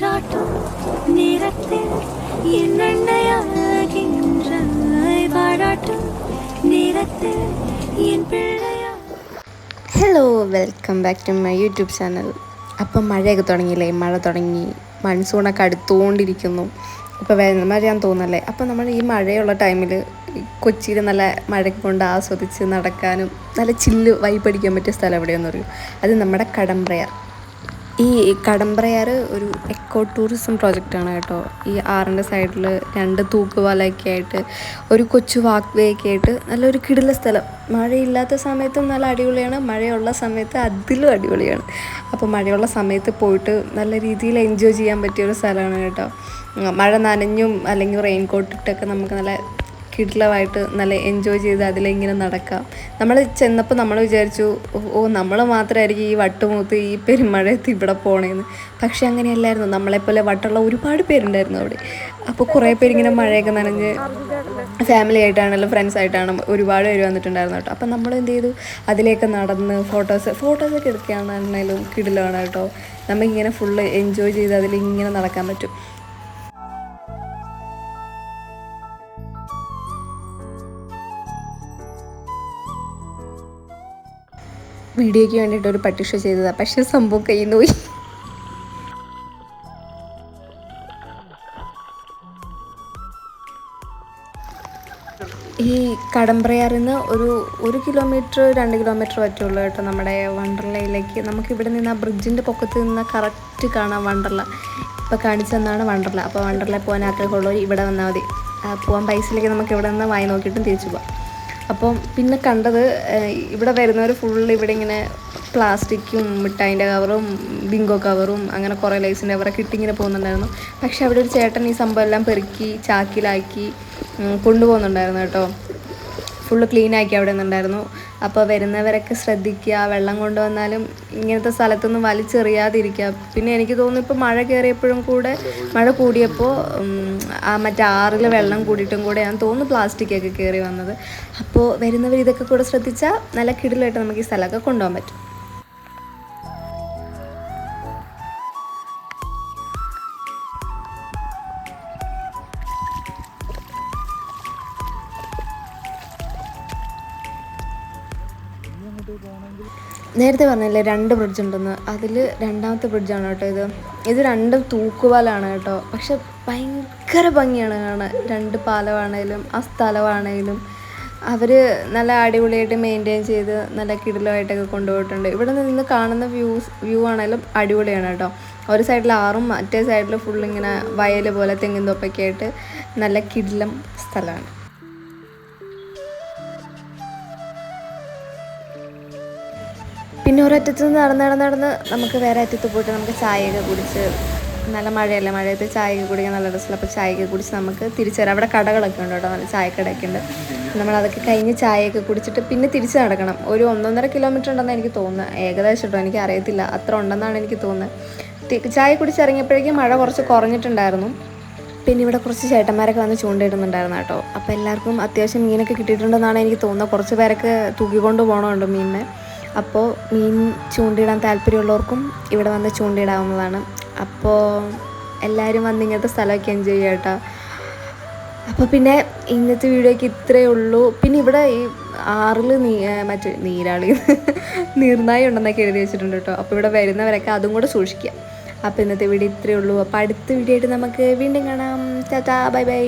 நீராட்டும் நேரத்தில் என்னென்னையாகின்றாய் பாராட்டும் நேரத்தில் என் பிள்ளையா hello welcome back to my YouTube channel അപ്പം മഴയൊക്കെ തുടങ്ങിയില്ലേ മഴ തുടങ്ങി മൺസൂണൊക്കെ അടുത്തുകൊണ്ടിരിക്കുന്നു ഇപ്പോൾ വേനൽ മഴയാന്ന് തോന്നല്ലേ അപ്പം നമ്മൾ ഈ മഴയുള്ള ടൈമിൽ കൊച്ചിയിൽ നല്ല മഴയൊക്കെ കൊണ്ട് ആസ്വദിച്ച് നടക്കാനും നല്ല ചില്ല് വൈപ്പടിക്കാൻ പറ്റിയ സ്ഥലം എവിടെയെന്ന് പറയും അത് നമ്മുടെ കടമ്പ്രയാർ ഈ കടമ്പ്രയാർ ഒരു എക്കോ ടൂറിസം പ്രോജക്റ്റാണ് കേട്ടോ. ഈ ആറിന്റെ സൈഡിൽ രണ്ട് തൂക്കുപാലൊക്കെ ആയിട്ട് ഒരു കൊച്ചു വാക്ക് വേ ഒക്കെ ആയിട്ട് നല്ലൊരു കിടില സ്ഥലം. മഴയില്ലാത്ത സമയത്തും നല്ല അടിപൊളിയാണ്. മഴയുള്ള സമയത്ത് അതിലും അടിപൊളിയാണ്. അപ്പോൾ മഴയുള്ള സമയത്ത് പോയിട്ട് നല്ല രീതിയിൽ എൻജോയ് ചെയ്യാൻ പറ്റിയ ഒരു സ്ഥലമാണ് കേട്ടോ. മഴ നനഞ്ഞും അല്ലെങ്കിൽ റെയിൻ കോട്ട് ഇട്ടൊക്കെ നമുക്ക് നല്ല കിടിലമായിട്ട് നല്ല എൻജോയ് ചെയ്ത് അതിലിങ്ങനെ നടക്കാം. നമ്മൾ ചെന്നപ്പോൾ നമ്മൾ വിചാരിച്ചു "ഓ, നമ്മൾ മാത്രമായിരിക്കും ഈ വട്ടുമൂത്ത് ഈ പെരുമഴയത്ത് ഇവിടെ പോണേന്ന്. പക്ഷെ അങ്ങനെയല്ലായിരുന്നു. നമ്മളെപ്പോലെ വട്ടുള്ള ഒരുപാട് പേരുണ്ടായിരുന്നു അവിടെ. അപ്പോൾ കുറേ പേരിങ്ങനെ മഴയൊക്കെ നനഞ്ഞ് ഫാമിലി ആയിട്ടാണെങ്കിലും ഫ്രണ്ട്സ് ആയിട്ടാണ് ഒരുപാട് പേര് വന്നിട്ടുണ്ടായിരുന്നു കേട്ടോ. അപ്പം നമ്മൾ എന്ത് ചെയ്തു? അതിലേക്ക് നടന്ന് ഫോട്ടോസ് ഫോട്ടോസൊക്കെ എടുക്കുകയാണെന്നാലും കിടിലമാണ് കേട്ടോ. നമുക്കിങ്ങനെ ഫുള്ള് എൻജോയ് ചെയ്ത് അതിലിങ്ങനെ നടക്കാൻ പറ്റും. വീഡിയോയ്ക്ക് വേണ്ടിയിട്ട് ഒരു പട്ടിഷ ചെയ്തതാണ് പക്ഷേ സംഭവം കയ്യിൽ നിന്ന് പോയി. ഈ കടമ്പ്രയാറിൽ നിന്ന് ഒരു ഒരു കിലോമീറ്റർ രണ്ട് കിലോമീറ്റർ പറ്റുള്ളൂ കേട്ടോ നമ്മുടെ വണ്ടർലയിലേക്ക്. നമുക്ക് ഇവിടെ നിന്ന് ആ ബ്രിഡ്ജിന്റെ പൊക്കത്ത് നിന്ന് കറക്റ്റ് കാണാം വണ്ടർല. ഇപ്പോൾ കാണിച്ചു തന്നാണ് വണ്ടർല. അപ്പോൾ വണ്ടർല പോകാൻ ആഗ്രഹമുള്ളവർ ഇവിടെ വന്നാൽ മതി. പോകാൻ പൈസയിലേക്ക് നമുക്ക് ഇവിടെ നിന്ന് വായി നോക്കിയിട്ടും തിരിച്ചു പോകാം അപ്പം പിന്നെ കണ്ടത് ഇവിടെ വരുന്നവർ ഫുൾ ഇവിടെ ഇങ്ങനെ പ്ലാസ്റ്റിക്കും മിഠായിന്റെ കവറും ബിങ്കോ കവറും അങ്ങനെ കുറേ ലൈസിന്റെ കവറൊക്കെ ഇട്ടിങ്ങനെ പോകുന്നുണ്ടായിരുന്നു. പക്ഷെ അവിടെ ഒരു ചേട്ടൻ ഈ സംഭവം എല്ലാം പെറുക്കി ചാക്കിലാക്കി കൊണ്ടുപോകുന്നുണ്ടായിരുന്നു കേട്ടോ. ഫുള്ള് ക്ലീൻ ആക്കി അവിടെ നിന്നുണ്ടായിരുന്നു. അപ്പോൾ വരുന്നവരൊക്കെ ശ്രദ്ധിക്കുക വെള്ളം കൊണ്ടുവന്നാലും ഇങ്ങനത്തെ സ്ഥലത്തൊന്നും വലിച്ചെറിയാതിരിക്കുക. പിന്നെ എനിക്ക് തോന്നുന്നു ഇപ്പോൾ മഴ കയറിയപ്പോഴും കൂടെ മഴ കൂടിയപ്പോൾ ആ മറ്റേ ആറിൽ വെള്ളം കൂടിയിട്ടും കൂടെ ഞാൻ തോന്നുന്നു പ്ലാസ്റ്റിക്കൊക്കെ കയറി വന്നത്. അപ്പോൾ വരുന്നവർ ഇതൊക്കെ കൂടെ ശ്രദ്ധിച്ചാൽ നല്ല കിടിലായിട്ട് നമുക്ക് ഈ സ്ഥലമൊക്കെ കൊണ്ടുപോകാൻ പറ്റും. നേരത്തെ പറഞ്ഞില്ലേ രണ്ട് ബ്രിഡ്ജ് ഉണ്ടെന്ന്. അതിൽ രണ്ടാമത്തെ ബ്രിഡ്ജാണ് കേട്ടോ ഇത്. ഇത് രണ്ടും തൂക്കുപാലാണ് കേട്ടോ. പക്ഷെ ഭയങ്കര ഭംഗിയാണ് കാണാൻ. രണ്ട് പാലമാണേലും ആ സ്ഥലമാണേലും. അവർ നല്ല അടിപൊളിയായിട്ട് മെയിന്റെയിൻ ചെയ്ത് നല്ല കിടിലമായിട്ടൊക്കെ കൊണ്ടുപോയിട്ടുണ്ട്. ഇവിടെ നിന്ന് കാണുന്ന വ്യൂസ് വ്യൂ ആണേലും അടിപൊളിയാണ് കേട്ടോ. ഒരു സൈഡിൽ ആറും മറ്റേ സൈഡിൽ ഫുൾ ഇങ്ങനെ വയൽ പോലെ തെങ്ങിൻ തൊപ്പൊക്കെ ആയിട്ട് നല്ല കിടിലം സ്ഥലമാണ്. പിന്നെ ഒരറ്റത്ത് നിന്ന് നടന്ന് നടന്ന് നടന്ന് നമുക്ക് വേറെ അറ്റത്ത് പോയിട്ട് നമുക്ക് ചായയൊക്കെ കുടിച്ച് നല്ല മഴയല്ലേ? മഴയത്ത് ചായയൊക്കെ കുടിക്കാൻ നല്ല രസമുള്ള അപ്പോൾ ചായയൊക്കെ കുടിച്ച് നമുക്ക് തിരിച്ചു വരാം അവിടെ കടകളൊക്കെ ഉണ്ട് കേട്ടോ നല്ല ചായക്കടയൊക്കെ ഉണ്ട്. നമ്മൾ അതൊക്കെ കഴിഞ്ഞ് ചായയൊക്കെ കുടിച്ചിട്ട് പിന്നെ തിരിച്ച് നടക്കണം. ഒരു ഒന്നൊന്നര കിലോമീറ്റർ ഉണ്ടെന്ന് എനിക്ക് തോന്നുന്നത് ഏകദേശം കേട്ടോ എനിക്ക് അറിയത്തില്ല. അത്ര ഉണ്ടെന്നാണ് എനിക്ക് തോന്നുന്നത്. ചായ കുടിച്ചിറങ്ങിയപ്പോഴേക്കും മഴ കുറച്ച് കുറഞ്ഞിട്ടുണ്ടായിരുന്നു. പിന്നെ ഇവിടെ കുറച്ച് ചേട്ടന്മാരൊക്കെ വന്ന് ചൂണ്ടയിടുന്നുണ്ടായിരുന്നു കേട്ടോ. അപ്പോൾ എല്ലാവർക്കും അത്യാവശ്യം മീനൊക്കെ കിട്ടിയിട്ടുണ്ടെന്നാണ് എനിക്ക് തോന്നുന്നത്. കുറച്ച് പേരൊക്കെ തൂക്കിക്കൊണ്ട് പോകണമുണ്ട് മീനിനെ. അപ്പോൾ മീൻ ചൂണ്ടിയിടാൻ താല്പര്യമുള്ളവർക്കും ഇവിടെ വന്ന് ചൂണ്ടിയിടാവുന്നതാണ് അപ്പോൾ എല്ലാവരും വന്ന് ഇങ്ങനത്തെ സ്ഥലമൊക്കെ എൻജോയ് ചെയ്യാം കേട്ടോ. അപ്പോൾ പിന്നെ ഇന്നത്തെ വീഡിയോയ്ക്ക് ഇത്രയേ ഉള്ളൂ. പിന്നെ ഇവിടെ ഈ ആറിൽ നീ മറ്റേ നീരാളി നീർനായി ഉണ്ടെന്നൊക്കെ എഴുതി വെച്ചിട്ടുണ്ട് കേട്ടോ. അപ്പോൾ ഇവിടെ വരുന്നവരൊക്കെ അതും കൂടെ സൂക്ഷിക്കുക. അപ്പോൾ ഇന്നത്തെ വീഡിയോ ഇത്രയേ ഉള്ളൂ. അപ്പോൾ അടുത്ത വീഡിയോ ആയിട്ട് നമുക്ക് വീണ്ടും കാണാം. Tata bye bye.